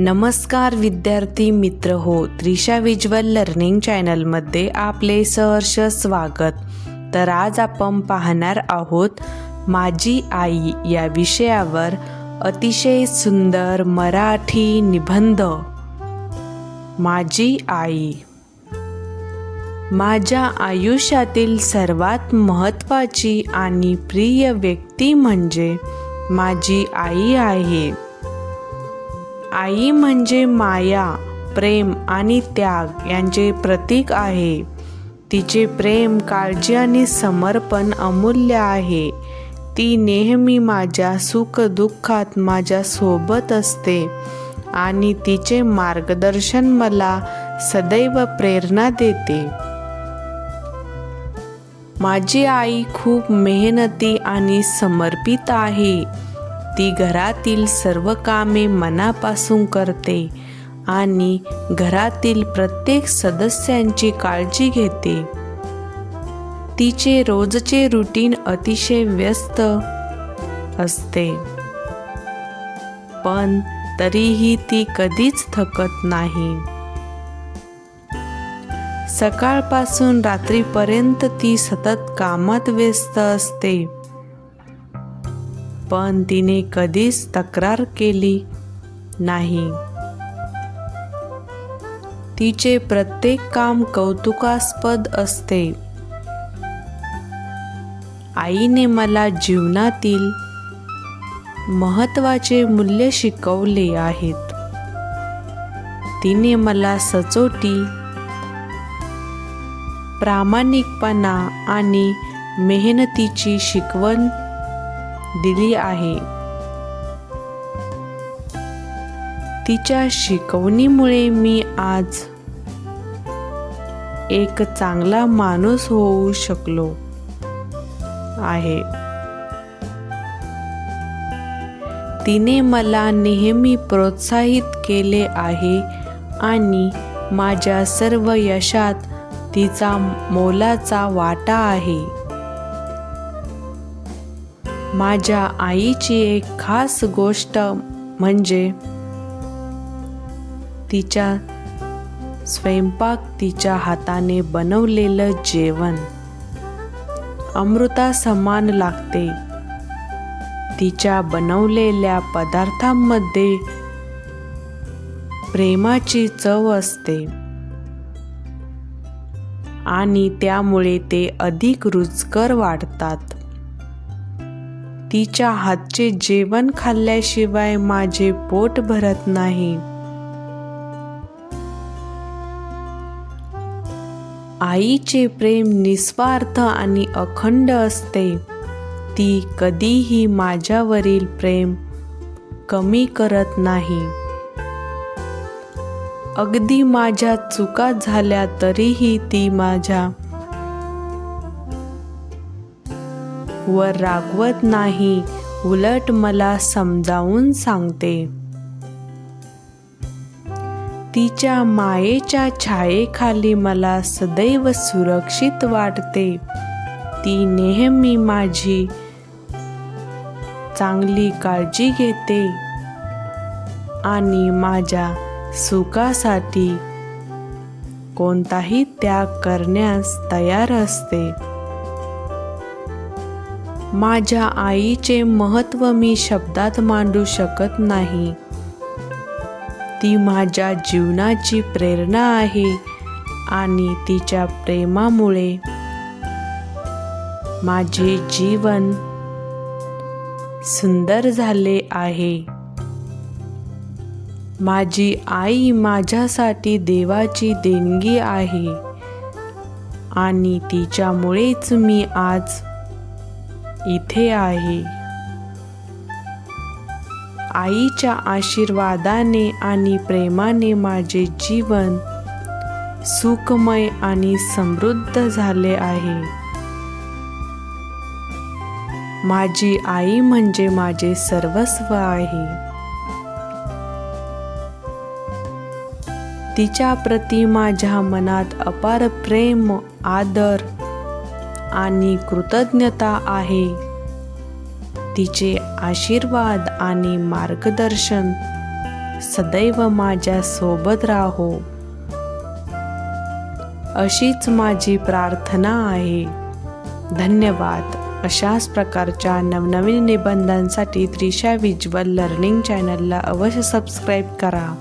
नमस्कार विद्यार्थी मित्र हो त्रिशा विज्वल लर्निंग चॅनलमध्ये आपले सहर्ष स्वागत. तर आज आपण पाहणार आहोत माझी आई या विषयावर अतिशय सुंदर मराठी निबंध. माझी आई. माझ्या आयुष्यातील सर्वात महत्त्वाची आणि प्रिय व्यक्ती म्हणजे माझी आई आहे. आई म्हणजे माया प्रेम आणि त्याग यांचे प्रतीक आहे. तिचे प्रेम काळजी आणि समर्पण अमूल्य आहे. ती नेहमी माझ्या सुखदुःखात माझ्या सोबत असते आणि तिचे मार्गदर्शन मला सदैव प्रेरणा देते. माझी आई खूप मेहनती आणि समर्पित आहे. ती घरातील सर्व कामे मनापासून करते आणि घरातील प्रत्येक सदस्यांची काळजी घेते. तिचे रोजचे रुटीन अतिशय व्यस्त असते. पण तरीही ती कधीच थकत नाही. सकाळपासून रात्रीपर्यंत ती सतत कामात व्यस्त असते. पण तिने कधीच तक्रार केली नाही. तिचे प्रत्येक काम कौतुकास्पद असते. आईने मला जीवनातील महत्त्वाचे मूल्य शिकवले आहेत. तिने मला सचोटी प्रामाणिकपणा आणि मेहनतीची शिकवण दिली आहे. तिच्या शिकवणीमुळे मी आज एक चांगला माणूस होऊ शकलो आहे. तिने मला नेहमी प्रोत्साहित केले आहे आणि माझ्या सर्व यशात तिचा मोलाचा वाटा आहे. माझ्या आईची एक खास गोष्ट म्हणजे तिच्या स्वयंपाक तिच्या हाताने बनवलेलं जेवण. अमृता समान लागते. तिच्या बनवलेल्या पदार्थांमध्ये प्रेमाची चव असते. आणि त्यामुळे ते अधिक रुचकर वाढतात. तिच्या हातचे जेवण खाल्ल्याशिवाय माझे पोट भरत नाही. आईचे प्रेम निस्वार्थ आणि अखंड असते. ती कधीही माझ्यावरील प्रेम कमी करत नाही. अगदी माझ्या चुका झाल्या तरीही ती माझ्या व रागवत नाही उलट मला समजावून सांगते. तिच्या मायेच्या छायेखाली मला सदैव सुरक्षित वाटते. ती नेहमी माझी चांगली काळजी घेते आणि माझ्या सुखासाठी कोणताही त्याग करण्यास तयार असते. माझ्या आईचे महत्त्व मी शब्दात मांडू शकत नाही. ती माझ्या जीवनाची प्रेरणा आहे आणि तिच्या प्रेमामुळे माझे जीवन सुंदर झाले आहे. माझी आई माझ्यासाठी देवाची देणगी आहे आणि तिच्यामुळेच मी आज इथे आहे. आईच्या आशीर्वादाने आणि प्रेमाने माझे जीवन सुखमय आणि समृद्ध झाले आहे. माझी आई म्हणजे माझे सर्वस्व आहे. तिच्या प्रती माझ्या मनात अपार प्रेम आदर आणि कृतज्ञता आहे. तिचे आशीर्वाद आणि मार्गदर्शन सदैव माझ्या सोबत राहो. अशीच माझी प्रार्थना आहे. धन्यवाद. अशाच प्रकारच्या नवनवीन निबंधांसाठी त्रिशा विज्युअल लर्निंग चॅनलला अवश्य सबस्क्राईब करा.